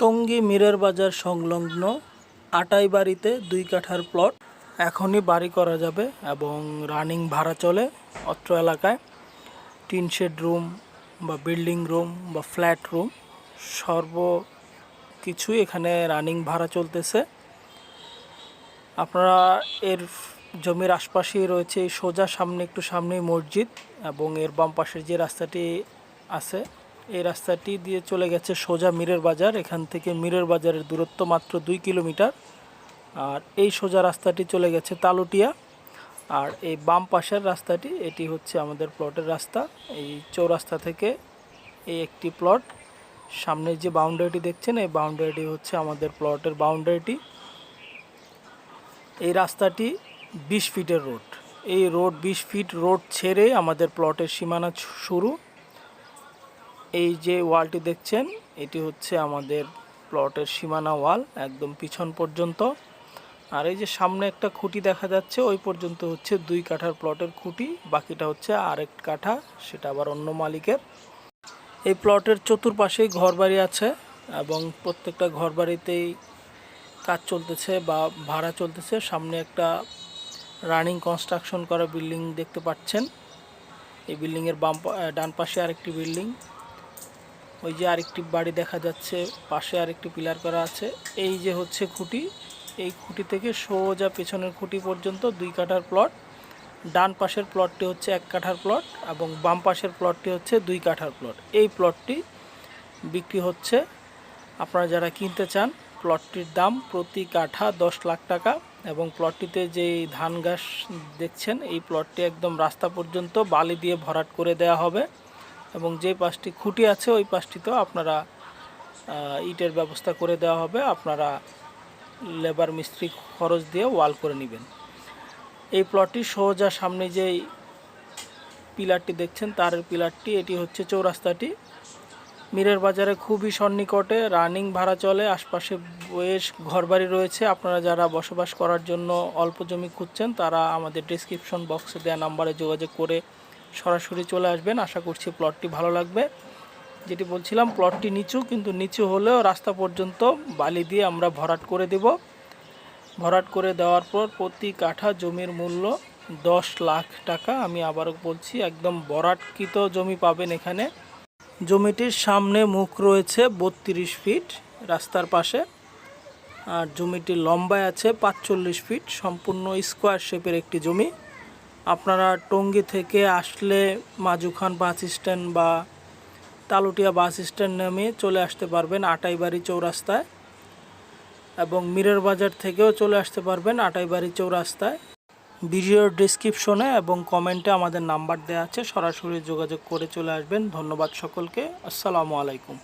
টঙ্গী মিরের বাজার সংলগ্ন আটাই বাড়িতে দুই কাঠার প্লট এখনই বাড়ি করা যাবে এবং রানিং ভাড়া চলে অত্র এলাকায়। টিন শেড রুম বা বিল্ডিং রুম বা ফ্ল্যাট রুম সর্ব কিছুই এখানে রানিং ভাড়া চলতেছে। আপনারা এর জমির আশপাশেই রয়েছে সোজা সামনে একটু সামনেই মসজিদ এবং এর বাম পাশের যে রাস্তাটি আছে এই রাস্তাটি দিয়ে চলে গেছে সোজা মিরের বাজার। এখান থেকে মিরের বাজারের দূরত্ব মাত্র দুই কিলোমিটার। আর এই সোজা রাস্তাটি চলে গেছে তালুটিয়া। আর এই বাম পাশের রাস্তাটি, এটি হচ্ছে আমাদের প্লটের রাস্তা। এই চৌরাস্তা থেকে এই একটি প্লট। সামনে যে বাউন্ডারিটি দেখছেন, এই বাউন্ডারিটি হচ্ছে আমাদের প্লটের বাউন্ডারিটি। এই রাস্তাটি বিশ ফিটের রোড। এই রোড, বিশ ফিট রোড ছেড়ে আমাদের প্লটের সীমানা শুরু। এই যে ওয়ালটি দেখছেন, এটি হচ্ছে আমাদের প্লটের সীমানা ওয়াল, একদম পিছন পর্যন্ত। আর এই যে সামনে একটা খুঁটি দেখা যাচ্ছে, ওই পর্যন্ত হচ্ছে দুই কাঠার প্লটের খুঁটি, বাকিটা হচ্ছে আরেক কাঠা, সেটা আবার অন্য মালিকের। এই প্লটের চতুর্পাশেই ঘরবাড়ি আছে এবং প্রত্যেকটা ঘরবাড়িতেই কাজ চলতেছে বা ভাড়া চলতেছে। সামনে একটা রানিং কনস্ট্রাকশন করা বিল্ডিং দেখতে পাচ্ছেন। এই বিল্ডিংয়ের বাম ডান পাশে আরেকটি বিল্ডিং। ওই যে আরেকটি বাড়ি দেখা যাচ্ছে, পাশে আরেকটি পিলার করা আছে। এই যে হচ্ছে খুঁটি, এই খুঁটি থেকে সোজা পেছনের খুঁটি পর্যন্ত দুই কাঠার প্লট। ডান পাশের প্লটটি হচ্ছে এক কাঠার প্লট এবং বাম পাশের প্লটটি হচ্ছে দুই কাঠার প্লট। এই প্লটটি বিক্রি হচ্ছে, আপনারা যারা কিনতে চান, প্লটটির দাম প্রতি কাঠা দশ লাখ টাকা এবং প্লটটিতে যে ধান গাছ দেখছেন, এই প্লটটি একদম রাস্তা পর্যন্ত বালি দিয়ে ভরাট করে দেওয়া হবে। এবং যে পাঁচটি খুঁটি আছে, ওই পাঁচটিতেও আপনারা ইটের ব্যবস্থা করে দেওয়া হবে। আপনারা লেবার মিস্ত্রি খরচ দিয়ে ওয়াল করে নেবেন। এই প্লটটি সোজা সামনে যেই পিলারটি দেখছেন, তার পিলারটি, এটি হচ্ছে চৌরাস্তাটি। মিরের বাজারে খুবই সন্নিকটে, রানিং ভাড়া চলে, আশপাশে বেশ ঘরবাড়ি রয়েছে। আপনারা যারা বসবাস করার জন্য অল্প জমি খুঁজছেন, তারা আমাদের ডিসক্রিপশন বক্সে দেওয়া নাম্বারে যোগাযোগ করে সরাসরি চলে আসবেন। আশা করছি প্লটটি ভালো লাগবে। যেটি বলছিলাম প্লটটি নিচু, কিন্তু নিচু হলেও রাস্তা পর্যন্ত বালি দিয়ে আমরা ভরাট করে দেব। ভরাট করে দেওয়ার পর প্রতি কাঠা জমির মূল্য দশ লাখ টাকা। আমি আবারও বলছি, একদম ভরাটকৃত জমি পাবেন এখানে। জমিটির সামনে মুখ রয়েছে বত্রিশ ফিট রাস্তার পাশে। আর জমিটি লম্বায় আছে পাঁচচল্লিশ ফিট। সম্পূর্ণ স্কোয়ার শেপের একটি জমি। আপনারা টঙ্গী থেকে আসলে মাজুখান বাস স্ট্যান্ড বা তালুটিয়া বাস স্ট্যান্ড নেমে চলে আসতে পারবেন আটাইবাড়ি চৌরাস্তায় এবং মিরের বাজার থেকেও চলে আসতে পারবেন আটাইবাড়ি চৌরাস্তায়। ভিডিওর ডিসক্রিপশনে এবং কমেন্টে আমাদের নাম্বার দেওয়া আছে, সরাসরি যোগাযোগ করে চলে আসবেন। ধন্যবাদ সকলকে। আসসালামু আলাইকুম।